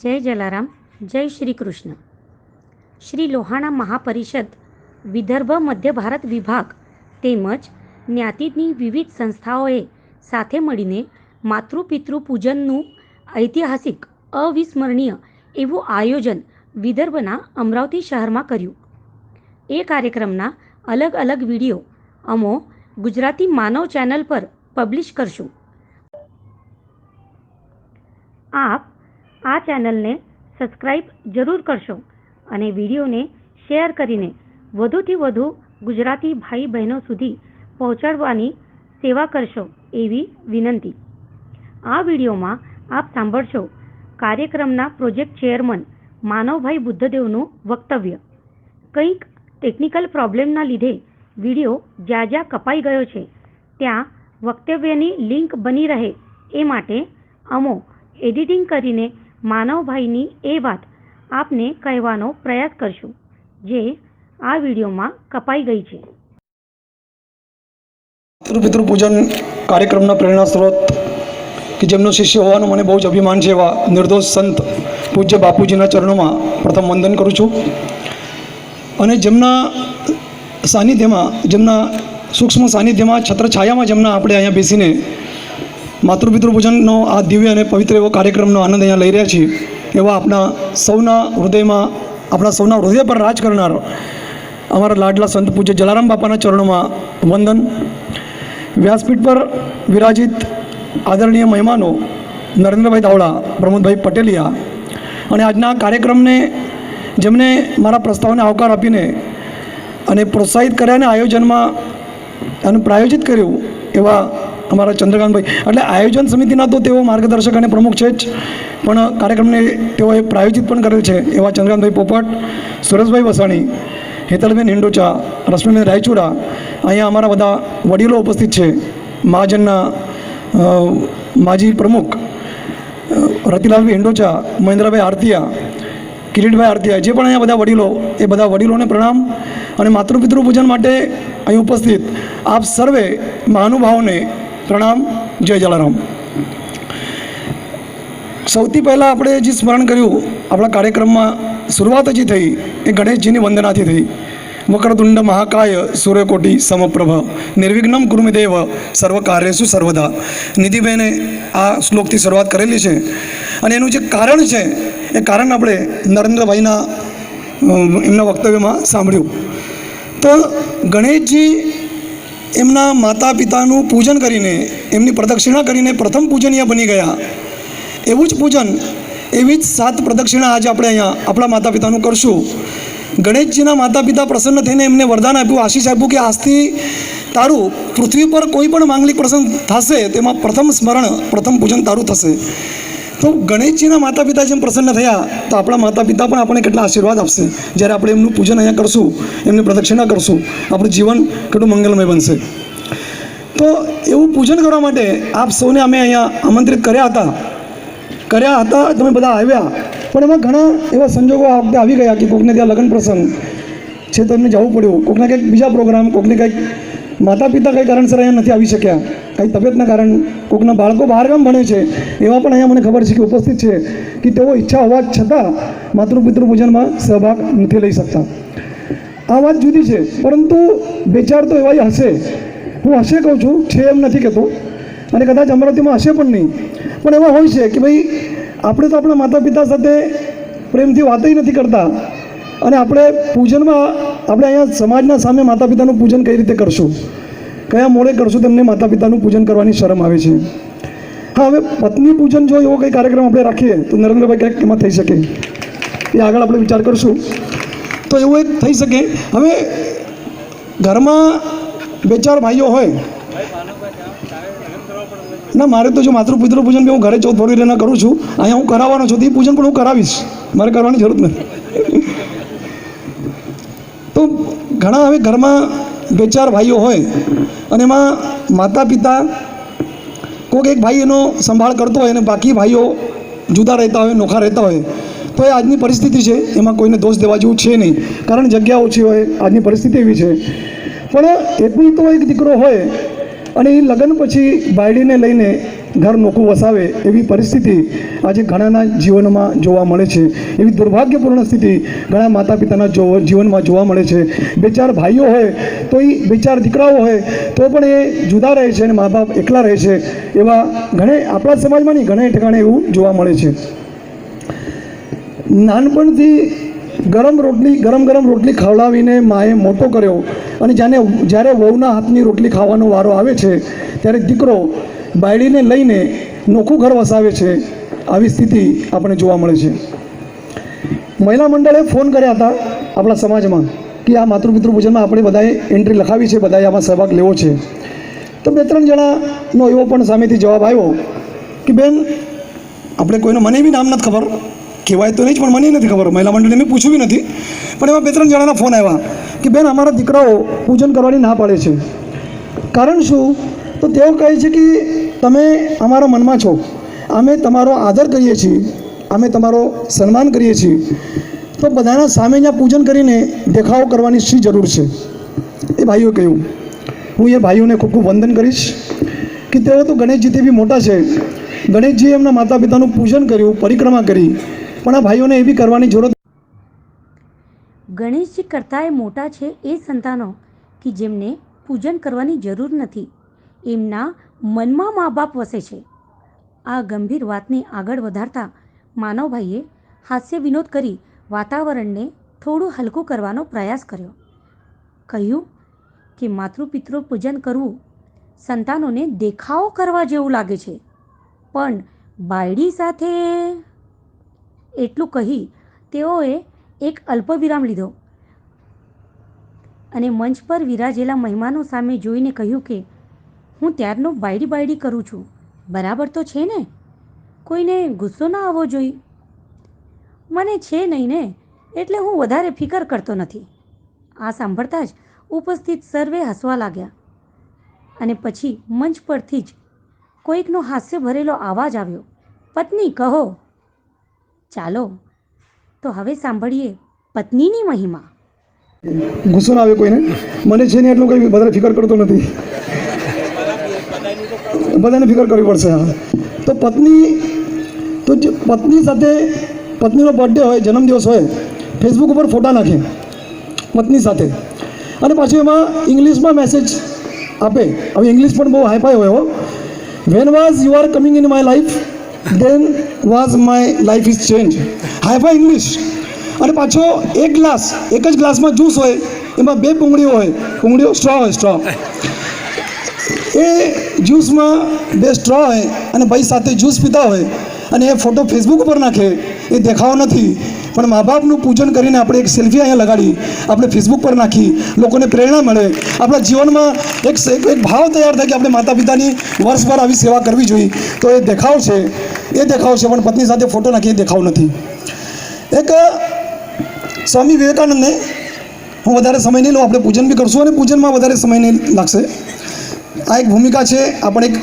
જય જલારામ, જય શ્રી કૃષ્ણ. શ્રી લોહાણા મહાપરિષદ, વિદર્ભ મધ્ય ભારત વિભાગ તેમજ જ્ઞાતિની વિવિધ સંસ્થાઓએ સાથે મળીને માતૃપિતૃ પૂજનનું ઐતિહાસિક અવિસ્મરણીય એવું આયોજન વિદર્ભના અમરાવતી શહેરમાં કર્યું. એ કાર્યક્રમના અલગ અલગ વીડિયો અમો ગુજરાતી માનવ ચેનલ પર પબ્લિશ કરશું. આપ આ ચેનલને સબસ્ક્રાઈબ જરૂર કરશો અને વિડીયોને શેર કરીને વધુથી વધુ ગુજરાતી ભાઈ બહેનો સુધી પહોંચાડવાની સેવા કરશો એવી વિનંતી. આ વિડીયોમાં આપ સાંભળશો કાર્યક્રમના પ્રોજેક્ટ ચેરમન માનવભાઈ બુદ્ધદેવનું વક્તવ્ય. કંઈક ટેકનિકલ પ્રોબ્લેમના લીધે વીડિયો જ્યાં જ્યાં કપાઈ ગયો છે, ત્યાં વક્તવ્યની લિંક બની રહે એ માટે અમો એડિટિંગ કરીને માનવભાઈની એ વાત આપને કહેવાનો પ્રયાસ કરશું, જે આ વિડીયોમાં કપાઈ ગઈ છે. પિતૃ પૂજન કાર્યક્રમના પ્રેરણા સ્ત્રોત કે જેમનો શિષ્ય હોવાનું મને બહુ જ અભિમાન છે એવા નિર્દોષ સંત પૂજ્ય બાપુજીના ચરણોમાં પ્રથમ વંદન કરું છું. અને જેમના સાનિધ્યમાં, જેમના સૂક્ષ્મ સાનિધ્યમાં છત્રછાયામાં જેમના આપણે અહીંયા બેસીને માતૃપિતૃ પૂજનનો આ દિવ્ય અને પવિત્ર એવો કાર્યક્રમનો આનંદ અહીંયા લઈ રહ્યા છીએ. એવા આપણા સૌના હૃદયમાં, આપણા સૌના હૃદય પર રાજ કરનાર અમારા લાડલા સંત પૂજ્ય જલારામ બાપાના ચરણોમાં વંદન. વ્યાસપીઠ પર વિરાજિત આદરણીય મહેમાનો નરેન્દ્રભાઈ દાવડા પ્રમોદભાઈ પટેલિયા. અને આજના કાર્યક્રમને જેમને મારા પ્રસ્તાવને આવકાર આપીને અને પ્રોત્સાહિત કર્યા અને આયોજનમાં અને પ્રાયોજિત કર્યું એવા અમારા ચંદ્રકાંતભાઈ. એટલે આયોજન સમિતિના તો તેઓ માર્ગદર્શક અને પ્રમુખ છે જ. પણ કાર્યક્રમને તેઓએ પ્રાયોજિત પણ કરેલ છે. એવા ચંદ્રકાંતભાઈ પોપટ સુરેશભાઈ વસાણી, હેતલબેન હિંડોચા, રશ્મિબેન રાયચુરા, અહીંયા અમારા બધા વડીલો ઉપસ્થિત છે. મહાજનના માજી પ્રમુખ રતિલાલભાઈ હિંડોચા, મહેન્દ્રભાઈ આરતીયા, કિરીટભાઈ આરતીયા, જે પણ અહીંયા બધા વડીલો, એ બધા વડીલોને પ્રણામ અને માતૃપિતૃ પૂજન માટે અહીં ઉપસ્થિત. આપ સર્વે મહાનુભાવોને પ્રણામ, જય જલારામ. સૌથી પહેલાં આપણે જે સ્મરણ કર્યું, આપણા કાર્યક્રમમાં શરૂઆત જે થઈ, એ ગણેશજીની વંદનાથી થઈ. વક્રતુંડ મહાકાય સૂર્યકોટી સમપ્રભ, નિર્વિઘ્નમ કુર્મિદેવ સર્વ કાર્યસુ સર્વદા. નિધિબેને આ શ્લોકથી શરૂઆત કરેલી છે. અને એનું જે કારણ છે, એ કારણ આપણે નરેન્દ્રભાઈના એમના વક્તવ્યમાં સાંભળ્યું. તો ગણેશજી એમના માતા પિતાનું પૂજન કરીને, એમની પ્રદક્ષિણા કરીને પ્રથમ પૂજનીય બની ગયા. એવું જ પૂજન, એવી જ સાત પ્રદક્ષિણા આજે આપણે અહીંયા આપણા માતા પિતાનું કરશું. ગણેશજીના માતા પિતા પ્રસન્ન થઈને એમને વરદાન આપ્યું, આશીષ આપ્યું કે આજથી તારું પૃથ્વી પર કોઈ પણ માંગલિક પ્રસંગ થશે, તેમાં પ્રથમ સ્મરણ, પ્રથમ પૂજન તારું થશે. તો ગણેશજીના માતા પિતા જેમ પ્રસન્ન થયા, તો આપણા માતા પિતા પણ આપણને કેટલા આશીર્વાદ આપશે. જ્યારે આપણે એમનું પૂજન અહીંયા કરશું, એમની પ્રદક્ષિણા કરશું, આપણું જીવન કેટલું મંગલમય બનશે. તો એવું પૂજન કરવા માટે આપ સૌને અમે અહીંયા આમંત્રિત કર્યા હતા. કર્યા હતા, તમે બધા આવ્યા. પણ એમાં ઘણા એવા સંજોગો આ આવી ગયા કે કોકને ત્યાં લગ્ન પ્રસંગ છે, તો એમને જવું પડ્યું. કોકને કંઈક બીજા પ્રોગ્રામ, કોકને કંઈક માતા પિતા કંઈ કારણસર અહીંયા નથી આવી શક્યા? કંઈ તબિયતના કારણ? કોકના બાળકો બહાર ગામ ભણે છે? એવા પણ અહીંયા મને ખબર છે કે ઉપસ્થિત છે કે તેઓ ઈચ્છા હોવા છતાં માતૃપિતૃ પૂજનમાં સહભાગ નથી લઈ શકતા. આ વાત જુદી છે, પરંતુ બે ચાર તો એવા હશે. હું હશે કહું છું, છે એમ નથી કહેતો. અને કદાચ અમરાવતીમાં હશે પણ નહીં. પણ એવા હોય છે કે ભાઈ, આપણે તો આપણા માતા પિતા સાથે પ્રેમથી વાતય નથી કરતા. અને આપણે પૂજનમાં, આપણે અહીંયા સમાજના સામે માતા પિતાનું પૂજન કઈ રીતે કરશું? કયા મોડે કરશું તેમને માતા પિતાનું પૂજન કરવાની શરમ આવે છે? હા, હવે પત્ની પૂજન જો એવો કંઈ કાર્યક્રમ આપણે રાખીએ, તો નરેન્દ્રભાઈ ક્યાંક એમાં થઈ શકે. એ આગળ આપણે વિચાર કરશું. તો એવું એક થઈ શકે. હવે ઘરમાં બે ચાર ભાઈઓ હોય. ના, મારે તો જો માતૃપિતૃ પૂજન બી હું ઘરે ચૌદ ફોડી કરું છું. અહીંયા હું કરાવવાનો છું, તો પૂજન પણ હું કરાવીશ. મારે કરવાની જરૂર નથી. તો ઘણા હવે ઘરમાં બે ચાર ભાઈઓ હોય અને એમાં માતા પિતા કોઈક એક ભાઈ એનો સંભાળ કરતો હોય અને બાકી ભાઈઓ જુદા રહેતા હોય, નોખા રહેતા હોય, તો એ આજની પરિસ્થિતિ છે. એમાં કોઈને દોષ દેવા જેવું છે નહીં. કારણ જગ્યા ઓછી હોય, આજની પરિસ્થિતિ એવી છે. પણ એટલું તો એક દીકરો હોય અને એ લગ્ન પછી બાયડીને લઈને ઘર લોકો વસાવે એવી પરિસ્થિતિ આજે ઘણાના જીવનમાં જોવા મળે છે. એવી દુર્ભાગ્યપૂર્ણ સ્થિતિ ઘણા માતા પિતાના જીવનમાં જોવા મળે છે. બે ચાર ભાઈઓ હોય તો એ બે ચાર દીકરાઓ હોય તો પણ એ જુદા રહે છે અને મા બાપ એકલા રહે છે. એવા ઘણે આપણા સમાજમાં નહીં, ઘણા ઠેકાણે એવું જોવા મળે છે. નાનપણથી ગરમ રોટલી, ગરમ ગરમ રોટલી ખવડાવીને માએ મોટો કર્યો અને જાને જ્યારે વહુના હાથની રોટલી ખાવાનો વારો આવે છે, ત્યારે દીકરો બાયડીને લઈને નોખું ઘર વસાવે છે, આવી સ્થિતિ આપણે જોવા મળે છે. મહિલા મંડળે ફોન કર્યા હતા આપણા સમાજમાં કે આ માતૃપિતૃ પૂજનમાં આપણે બધાએ એન્ટ્રી લખાવી છે, બધાએ આમાં સહભાગ લેવો છે. તો બે ત્રણ જણાનો એવો પણ સામેથી જવાબ આવ્યો કે, બેન, આપણે કોઈનું મને બી નામ નથી ખબર. કહેવાય તો નહીં જ, પણ મને નથી ખબર. મહિલા મંડળે મેં પૂછ્યું બી નથી. પણ એમાં બે ત્રણ જણાના ફોન આવ્યા કે, બેન, અમારા દીકરાઓ પૂજન કરવાની ના પાડે છે. કારણ શું? તો તેઓ કહે છે કે તમે અમારા મનમાં છો. અમે તમારો આદર કરીએ છીએ. અમે તમારો સન્માન કરીએ છીએ. તો બધાના સામે ત્યાં પૂજન કરીને દેખાવો કરવાની શી જરૂર છે. એ ભાઈઓએ કહ્યું, હું એ ભાઈઓને ખૂબ ખૂબ વંદન કરીશ કે તેઓ તો ગણેશજીથી બી મોટા છે. ગણેશજીએ એમના માતા પિતાનું પૂજન કર્યું, પરિક્રમા કરી, પણ આ ભાઈઓને એ બી કરવાની જરૂર ગણેશજી કરતાંય મોટા છે એ સંતાનો કે જેમને પૂજન કરવાની જરૂર નથી. એમના મનમાં મા બાપ વસે છે. આ ગંભીર વાતને આગળ વધારતા માનવભાઈએ હાસ્ય વિનોદ કરી વાતાવરણને થોડું હલકું કરવાનો પ્રયાસ કર્યો. કહ્યું કે માતૃપિતૃ પૂજન કરવું સંતાનોને દેખાવો કરવા જેવું લાગે છે. પણ બાયડી સાથે એટલું કહી તેઓએ એક અલ્પવિરામ લીધો અને મંચ પર વિરાજેલા મહેમાનો સામે જોઈને કહ્યું કે હું ત્યારનો બાયડી બાયડી કરું છું. બરાબર તો છે ને? કોઈને ગુસ્સો ના આવવો જોઈએ. મને છે નહીં ને, એટલે હું વધારે ફિકર કરતો નથી. આ સાંભળતા જ ઉપસ્થિત સર્વે હસવા લાગ્યા. અને પછી મંચ પરથી જ કોઈકનો હાસ્ય ભરેલો અવાજ આવ્યો. પત્ની, કહો. ચાલો, તો હવે સાંભળીએ પત્નીની મહિમા. ગુસ્સો ના આવે કોઈને? મને છે ને એટલું કંઈ વધારે ફિકર કરતો નથી. બધાને ફિકર કરવી પડશે, હા. તો પત્ની તો પત્ની સાથે પત્નીનો બર્થડે હોય, જન્મદિવસ હોય ફેસબુક ઉપર ફોટા નાખે, પત્ની સાથે. અને પાછું એમાં ઇંગ્લિશમાં મેસેજ આપે. હવે ઇંગ્લિશ પણ બહુ હાઈફાઈ હોય, હો. When was you are coming in my life then was my life is change hi fi English અને પાછો એક ગ્લાસ એક જ ગ્લાસમાં જ્યુસ હોય, એમાં બે પૂંગળીઓ હોય. પૂંગળીઓ સ્ટ્રો હોય સ્ટ્રો એ જ્યુસમાં બે સ્ટ્રો હોય અને ભાઈ સાથે જ્યુસ પીતા હોય અને એ ફોટો ફેસબુક ઉપર નાખે, એ દેખાવ નથી. પણ મા બાપનું પૂજન કરીને આપણે એક સેલ્ફી અહીંયા લગાડી, આપણે ફેસબુક પર નાખી, લોકોને પ્રેરણા મળે. આપણા જીવનમાં એક એક ભાવ તૈયાર થાય કે આપણે માતા પિતાની વર્ષભર આવી સેવા કરવી જોઈએ. તો એ દેખાવ છે, એ દેખાવ છે, પણ પત્ની સાથે ફોટો નાખી, એ દેખાવ નથી. એક, સ્વામી વિવેકાનંદને હું વધારે સમય નહીં લઉં, આપણે પૂજન બી કરશું અને પૂજનમાં વધારે સમય નહીં લાગશે. આ એક ભૂમિકા છે. આપણે એક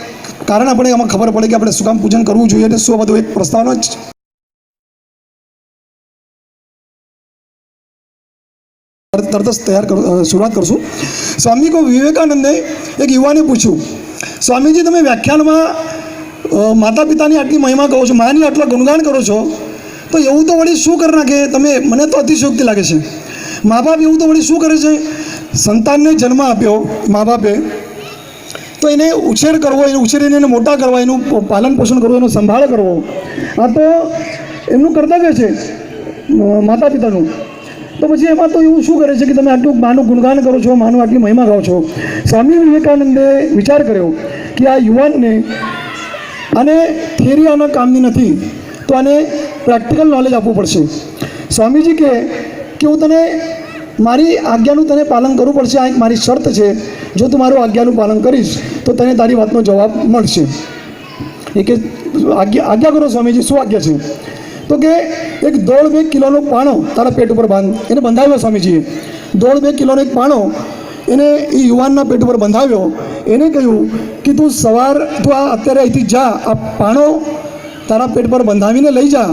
કારણ આપણે એમાં ખબર પડે કે આપણે શું કામ પૂજન કરવું જોઈએ અને શું બધું એક પ્રસ્તાવનો જ તરત જ તૈયાર શરૂઆત કરશું. સ્વામી કો વિવેકાનંદે એક યુવાને પૂછ્યું, સ્વામીજી, તમે વ્યાખ્યાનમાં માતા પિતાની આટલી મહિમા કહો છો માની આટલા ગુણગાન કરો છો, તો એવું તો વળી શું કરી નાખે? તમે, મને તો અતિશયોક્તિ લાગે છે. મા બાપ એવું તો વળી શું કરે છે? સંતાનને જન્મ આપ્યો, મા બાપે તો એને ઉછેર કરવો, એને ઉછેરીને એને મોટા કરવા, એનું પાલન પોષણ કરવું, એનો સંભાળ કરવો. આ તો એમનું કર્તવ્ય છે માતા પિતાનું તો પછી એમાં તો એવું શું કરે છે કે તમે આટલું માનું ગુણગાન કરો છો, માનું આટલી મહિમા ગાઓ છો? સ્વામી વિવેકાનંદે વિચાર કર્યો કે આ યુવાનને આને થિયરી આના કામની નથી, તો આને પ્રેક્ટિકલ નોલેજ આપવું પડશે. સ્વામીજી કહે કે હું તને મારી આજ્ઞાનું તને પાલન કરવું પડશે. આ એક મારી શરત છે. જો તું મારું આજ્ઞાનું પાલન કરીશ, તો તને તારી વાતનો જવાબ મળશે. એ કે આજ્ઞા આજ્ઞા કરો સ્વામીજી, શું આજ્ઞા છે? તો કે એક દોઢ બે કિલોનો પાણો તારા પેટ ઉપર બાંધ. એને બંધાવ્યો સ્વામીજીએ. દોઢ બે કિલોનો એક પાણો એને એ યુવાનના પેટ ઉપર બંધાવ્યો. એને કહ્યું કે તું સવાર, તું આ અત્યારે અહીંથી જા. આ પાણો તારા પેટ પર બંધાવીને લઈ જા.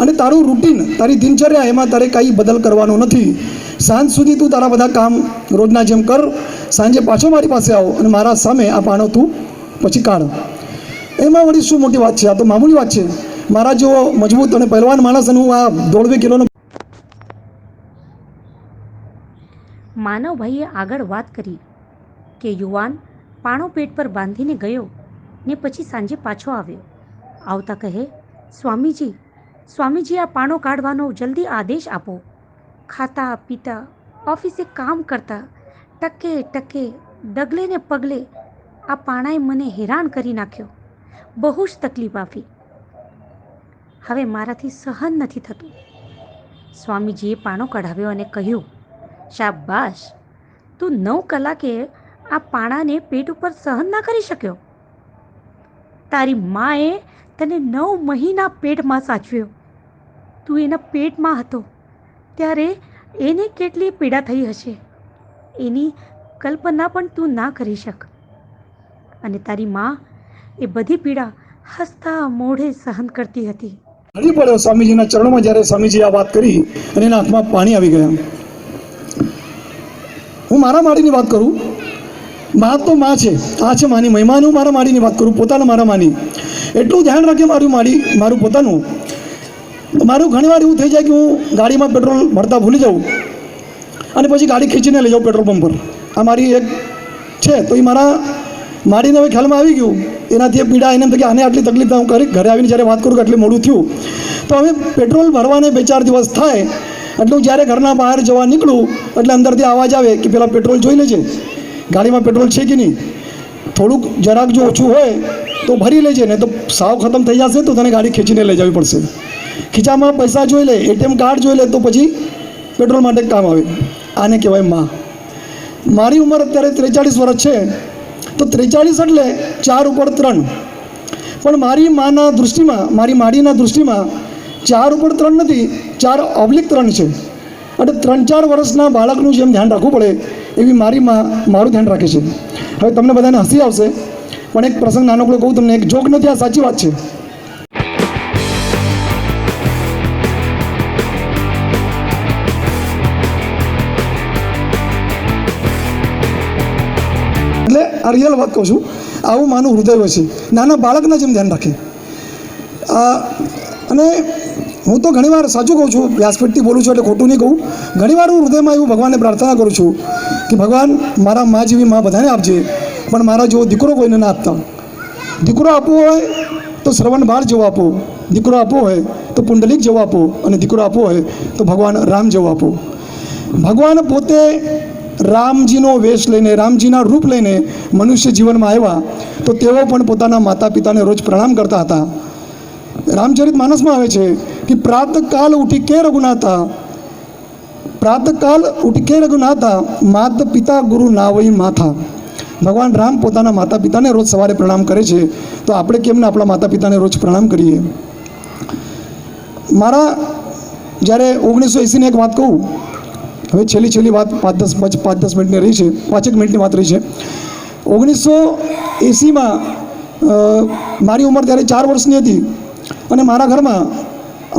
અને તારું રૂટીન, તારી દિનચર્યા એમાં તારે કંઈ બદલ કરવાનો નથી. સાંજ સુધી તું તારા બધા કામ રોજના જેમ કર. સાંજે પાછો મારી પાસે આવો અને મારા સામે આ પાણો તું પછી કાઢ. એમાં વળી શું મોટી વાત છે? આ તો મામૂલી વાત છે. મારા જેવો મજબૂત અને પહેલવાન માણસ અને હું આ બે કિલોનો માનવભાઈએ આગળ વાત કરી કે યુવાન પાણો પેટ પર બાંધીને ગયો ને પછી સાંજે પાછો આવ્યો. આવતા કહે, સ્વામીજી સ્વામીજી, આ પાણો કાઢવાનો જલ્દી આદેશ આપો. ખાતા, પીતા, ઓફિસે કામ કરતા, ટકે ટકે, ડગલે ને પગલે આ પાણાએ મને હેરાન કરી નાખ્યો. બહુ જ તકલીફ આપી. હવે મારાથી સહન નથી થતું. સ્વામીજીએ પાણો કઢાવ્યો અને કહ્યું, શાબાશ! તું નવ કલાકે આ પાણાને પેટ ઉપર સહન ના કરી શક્યો. તારી માએ તને નવ મહિના પેટમાં સાચવ્યો. તું એના પેટમાં હતો. ત્યારે એને કેટલી પીડા થઈ હશે? એની કલ્પના પણ તું ના કરી શક. અને તારી મા એ બધી પીડા હસતા મોઢે સહન કરતી હતી. હળી પડ્યો સ્વામીજીના ચરણોમાં જ્યારે સ્વામીજી આ વાત કરી અને એના હાથમાં પાણી આવી ગયા. હું મારા માડીની વાત કરું? મા તો મા છે. આ છે માની. મહેમાન હું મારા માડીની વાત કરું. પોતાના મારા માની. એટલું ધ્યાન રાખે મારું માડી, મારું પોતાનું. મારું ઘણીવાર એવું થઈ જાય કે હું ગાડીમાં પેટ્રોલ ભરતા ભૂલી જાઉં અને પછી ગાડી ખીચીને લઈ જાઉં પેટ્રોલ પંપ પર આ મારી એક છે, તો એ મારા માડીને હવે ખ્યાલમાં આવી ગયું. એનાથી એ પીડા એને એમ કે આને આટલી તકલીફ હું કરી ઘરે આવીને જ્યારે વાત કરું કે આટલું મોડું થયું. તો હવે પેટ્રોલ ભરવાને બે ચાર દિવસ થાય, એટલે હું જ્યારે ઘરના બહાર જવા નીકળું, એટલે અંદરથી અવાજ આવે કે પેલા પેટ્રોલ જોઈ લેજે. ગાડીમાં પેટ્રોલ છે કે નહીં? થોડુંક જરાક જો ઓછું હોય, તો ભરી લેજે ને તો સાવ ખતમ થઈ જશે, તો તને ગાડી ખેંચીને લઈ જવી પડશે. ખીચામાં પૈસા જોઈ લે, એટીએમ કાર્ડ જોઈ લે, તો પછી પેટ્રોલ માટે કામ આવે. આને કહેવાયમાં. મારી ઉંમર અત્યારે ત્રેચાળીસ વર્ષ છે. તો ત્રેચાળીસ એટલે ચાર ઉપર ત્રણ. પણ મારી માના દૃષ્ટિમાં, મારી માડીના દૃષ્ટિમાં ચાર ઉપર ત્રણ નથી, ચાર ઓબ્લિક ત્રણ છે. એટલે ત્રણ ચાર વર્ષના બાળકનું જેમ ધ્યાન રાખવું પડે, એવી મારી માં, મારું ધ્યાન રાખે છે. હવે તમને બધાને હસી આવશે, પણ એક પ્રસંગ નાનકડો કહું તમને, એક જોક નથી, આ સાચી વાત છે. આ રિયલ વાત કહું છું. આવું માનું હૃદય હોય છે. નાના બાળકના જેમ ધ્યાન રાખે. અને હું તો ઘણીવાર સાચું કહું છું, વ્યાસપીઠથી બોલું છું એટલે ખોટું નહીં કહું. ઘણીવાર હું હૃદયમાં એવું ભગવાનને પ્રાર્થના કરું છું કે ભગવાન, મારા મા જેવી મા બધાને આપજે, પણ મારા જેવો દીકરો કોઈને ના આપતા. દીકરો આપવો હોય તો શ્રવણ બાળ જેવો આપો. દીકરો આપવો હોય તો પુંડલિક જેવો આપો. અને દીકરો આપવો હોય તો ભગવાન રામ જેવો આપો. ભગવાન પોતે રામજીનો વેશ લઈને, રામજીના રૂપ લઈને મનુષ્ય જીવનમાં આવ્યા, તો તેઓ પણ પોતાના માતા પિતાને રોજ પ્રણામ કરતા હતા. રામચરિત માનસમાં આવે છે કે પ્રાતકાલ ઉઠી કે રઘુનાથા, પ્રાતકાલ ઉઠી કે રઘુનાથા માત પિતા ગુરુ નાવઈ માથા. ભગવાન રામ પોતાના માતા પિતાને રોજ સવારે પ્રણામ કરે છે, તો આપણે કેમ ને આપણા માતા પિતાને રોજ પ્રણામ કરીએ? મારા, જ્યારે ઓગણીસો એંસીની એક વાત કહું હવે છેલ્લી છેલ્લી વાત પાંચ દસ પાંચ દસ મિનિટની રહી છે. પાંચેક મિનિટની વાત રહી છે. ઓગણીસો એંસીમાં મારી ઉંમર ત્યારે ચાર વર્ષની હતી અને મારા ઘરમાં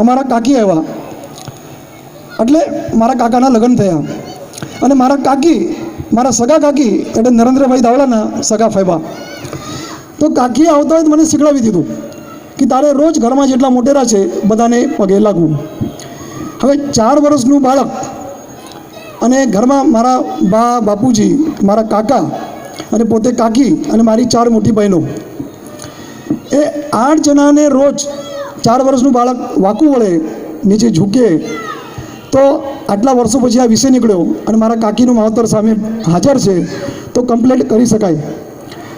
અમારા કાકી આવ્યા. એટલે મારા કાકાના લગ્ન થયા. અને મારા કાકી, મારા સગા કાકી એટલે નરેન્દ્રભાઈ દાવલાના સગા ફેબા તો કાકીએ આવતા હોય મને શીખડાવી દીધું કે તારે રોજ ઘરમાં જેટલા મોટેરા છે બધાને પગે લાગવું. હવે ચાર વર્ષનું બાળક અને ઘરમાં મારા બા, બાપુજી, મારા કાકા અને પોતે કાકી અને મારી ચાર મોટી બહેનો. એ આઠ જણાને રોજ ચાર વર્ષનું બાળક વાકું વળે, નીચે ઝૂકે, તો આટલા વર્ષો પછી આ વિષય નીકળ્યો અને મારા કાકીનું માવતર સામે હાજર છે, તો કમ્પ્લેન્ટ કરી શકાય.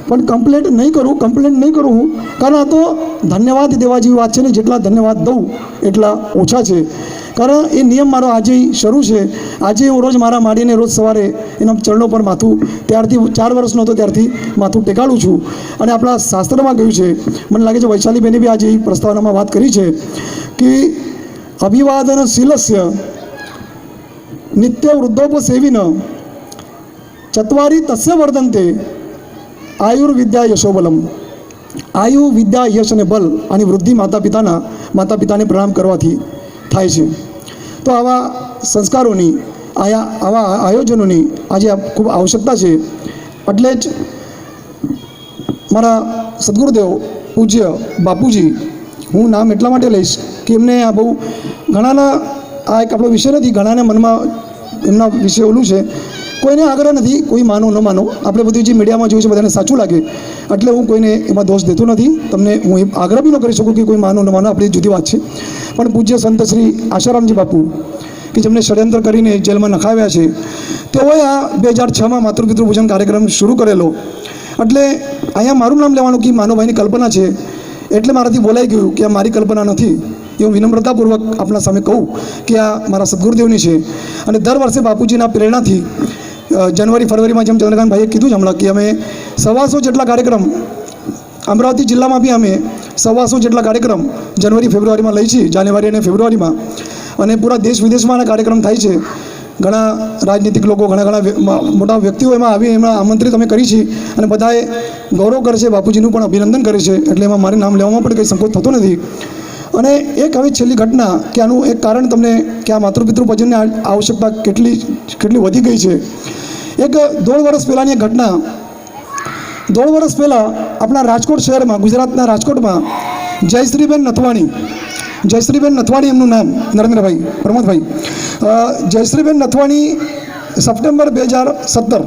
પણ કમ્પ્લેટ નહીં કરું કમ્પ્લેન્ટ નહીં કરું હું, કારણ આ તો ધન્યવાદ દેવા જેવી વાત છે ને, જેટલા ધન્યવાદ દઉં, એટલા ઓછા છે. કારણ એ નિયમ મારો આજે શરૂ છે. આજે હું રોજ મારા માડીને રોજ સવારે એના ચરણો પર માથું ત્યારથી ચાર વર્ષનો હતો ત્યારથી માથું ટેકાડું છું. અને આપણા શાસ્ત્રમાં કહ્યું છે, મને લાગે છે વૈશાલીબેને બી આજે પ્રસ્તાવનામાં વાત કરી છે કે અભિવાદન શીલસ્ય નિત્ય વૃદ્ધોપસેવિન ચત્વારી તસ્ય વર્ધનતે આયુર્વિદ્યા યશોબલમ. આયુ વિદ્યા યશ અને બલ આની વૃદ્ધિ માતા પિતાના માતા પિતાને પ્રણામ કરવાથી. થાય છે. તો આવા સંસ્કારોની, આયા, આવા આયોજનોની આજે ખૂબ આવશ્યકતા છે. એટલે જ મારા સદગુરુદેવ પૂજ્ય બાપુજી, હું નામ એટલા માટે લઈશ કે એમને આ બહુ ઘણાના, આ એક આપણો વિષય નથી, ઘણાને મનમાં એમના વિશે ઓલું છે. કોઈને આગ્રહ નથી, કોઈ માનો, ન માનો. આપણે બધું જે મીડિયામાં જોયું છે, બધાને સાચું લાગે એટલે હું કોઈને એમાં દોષ દેતો નથી. તમને હું એ આગ્રહ બી ન કરી શકું કે કોઈ માનો, ન માનો, આપણી જુદી વાત છે. પણ પૂજ્ય સંત શ્રી આશારામજી બાપુ, કે જેમને ષડયંત્ર કરીને જેલમાં નખાવ્યા છે, તેઓએ આ બે હજાર છમાં માતૃપિતૃ પૂજન કાર્યક્રમ શરૂ કરેલો. એટલે અહીંયા મારું નામ લેવાનું કે માનવભાઈની કલ્પના છે, એટલે મારાથી બોલાઈ ગયું કે આ મારી કલ્પના નથી. એ હું વિનમ્રતાપૂર્વક આપણા સામે કહું કે આ મારા સદગુરુદેવની છે. અને દર વર્ષે બાપુજીના પ્રેરણાથી જાન્યુઆરી ફરવરીમાં જેમ ચંદ્રકાંતભાઈએ કીધું જ હમણાં કે અમે સવાસો જેટલા કાર્યક્રમ અમરાવતી જિલ્લામાં બી અમે સવાસો જેટલા કાર્યક્રમ જાન્યુઆરી, ફેબ્રુઆરીમાં લઈ છીએ જાન્યુઆરી અને ફેબ્રુઆરીમાં. અને પૂરા દેશ વિદેશમાં આના કાર્યક્રમ થાય છે. ઘણા રાજનીતિક લોકો, ઘણા ઘણા મોટા વ્યક્તિઓ એમાં આવી, એમાં આમંત્રિત અમે કરી છીએ અને બધાએ ગૌરવ કરે છે, બાપુજીનું પણ અભિનંદન કરે છે. એટલે એમાં મારે નામ લેવામાં પણ કંઈ સંકોચ થતો નથી. અને એક હવે છેલ્લી ઘટના કે આનું એક કારણ તમને કે આ માતૃપિતૃ ભજનની આવશ્યકતા કેટલી કેટલી વધી ગઈ છે. એક દોઢ વર્ષ પહેલાંની ઘટના. દોઢ વર્ષ પહેલાં આપણા રાજકોટ શહેરમાં, ગુજરાતના રાજકોટમાં જયશ્રીબેન નથવાણી જયશ્રીબેન નથવાણી એમનું નામ, નરેન્દ્રભાઈ, પ્રમોદભાઈ. જયશ્રીબેન નથવાણી સપ્ટેમ્બર બે હજાર સત્તર,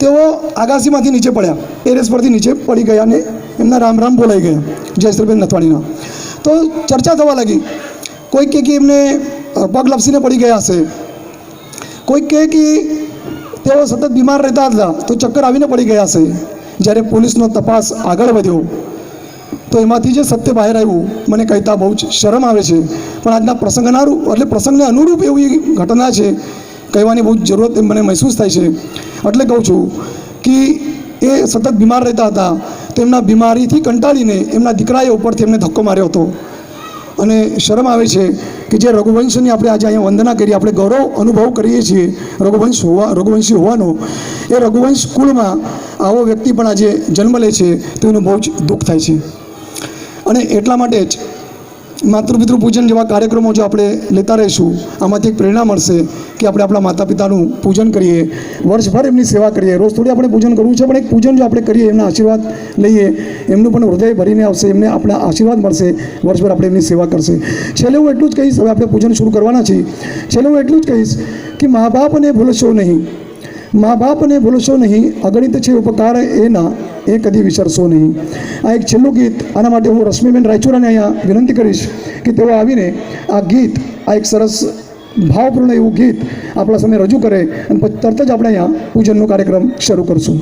તેઓ આગાસીમાંથી નીચે પડ્યા એરેસ પરથી નીચે પડી ગયા અને એમના રામ રામ બોલાઈ ગયા, જયશ્રીબેન નથવાણીના. તો ચર્ચા થવા લાગી. કોઈક કહે કે એમને પગ લપસીને પડી ગયા હશે કોઈક કહે કે તેઓ સતત બીમાર રહેતા હતા, તો ચક્કર આવીને પડી ગયા હશે જ્યારે પોલીસનો તપાસ આગળ વધ્યો, તો એમાંથી જે સત્ય બહાર આવ્યું, મને કહેતા બહુ જ શરમ આવે છે. પણ આજના પ્રસંગના એટલે પ્રસંગને અનુરૂપ એવી ઘટના છે, કહેવાની બહુ જરૂરત મને મહેસૂસ થાય છે. એટલે કહું છું કે એ સતત બીમાર રહેતા હતા તો એમના બીમારીથી કંટાળીને એમના દીકરાએ ઉપરથી એમને ધક્કો માર્યો હતો. અને શરમ આવે છે કે જે રઘુવંશની આપણે આજે અહીંયા વંદના કરી, આપણે ગૌરવ અનુભવ કરીએ છીએ રઘુવંશ હોવા, રઘુવંશી હોવાનો. એ રઘુવંશ કુળમાં આવો વ્યક્તિ પણ આજે જન્મ લે છે તો એનું બહુ જ દુઃખ થાય છે. અને એટલા માટે જ માતૃપિતૃ પૂજન જેવા કાર્યક્રમો જો આપણે લેતા રહીશું, આમાંથી એક પ્રેરણા મળશે કે આપણે આપણા માતા પિતાનું પૂજન કરીએ, વર્ષભર એમની સેવા કરીએ. રોજ થોડી આપણે પૂજન કરવું છે, પણ એક પૂજન જો આપણે કરીએ, એમના આશીર્વાદ લઈએ, એમનું પણ હૃદય ભરીને આવશે, એમને આપણા આશીર્વાદ મળશે, વર્ષભર આપણે એમની સેવા કરશે. છેલ્લે હું એટલું જ કહીશ, હવે આપણે પૂજન શરૂ કરવાના છીએ. છેલ્લે હું એટલું જ કહીશ કે મા બાપને ભૂલશો નહીં. મા બાપને ભૂલશો નહીં, અગણિત છે ઉપકાર એના, એ કદી વિસરશો નહીં. આ એક છેલ્લું ગીત, આના માટે હું રશ્મિબેન રાયચુરાને અહીંયા વિનંતી કરીશ કે તેઓ આવીને આ ગીત, આ એક સરસ ભાવપૂર્ણ એવું ગીત આપણા સામે રજૂ કરે અને પછી તરત જ આપણે અહીંયા પૂજનનો કાર્યક્રમ શરૂ કરશું.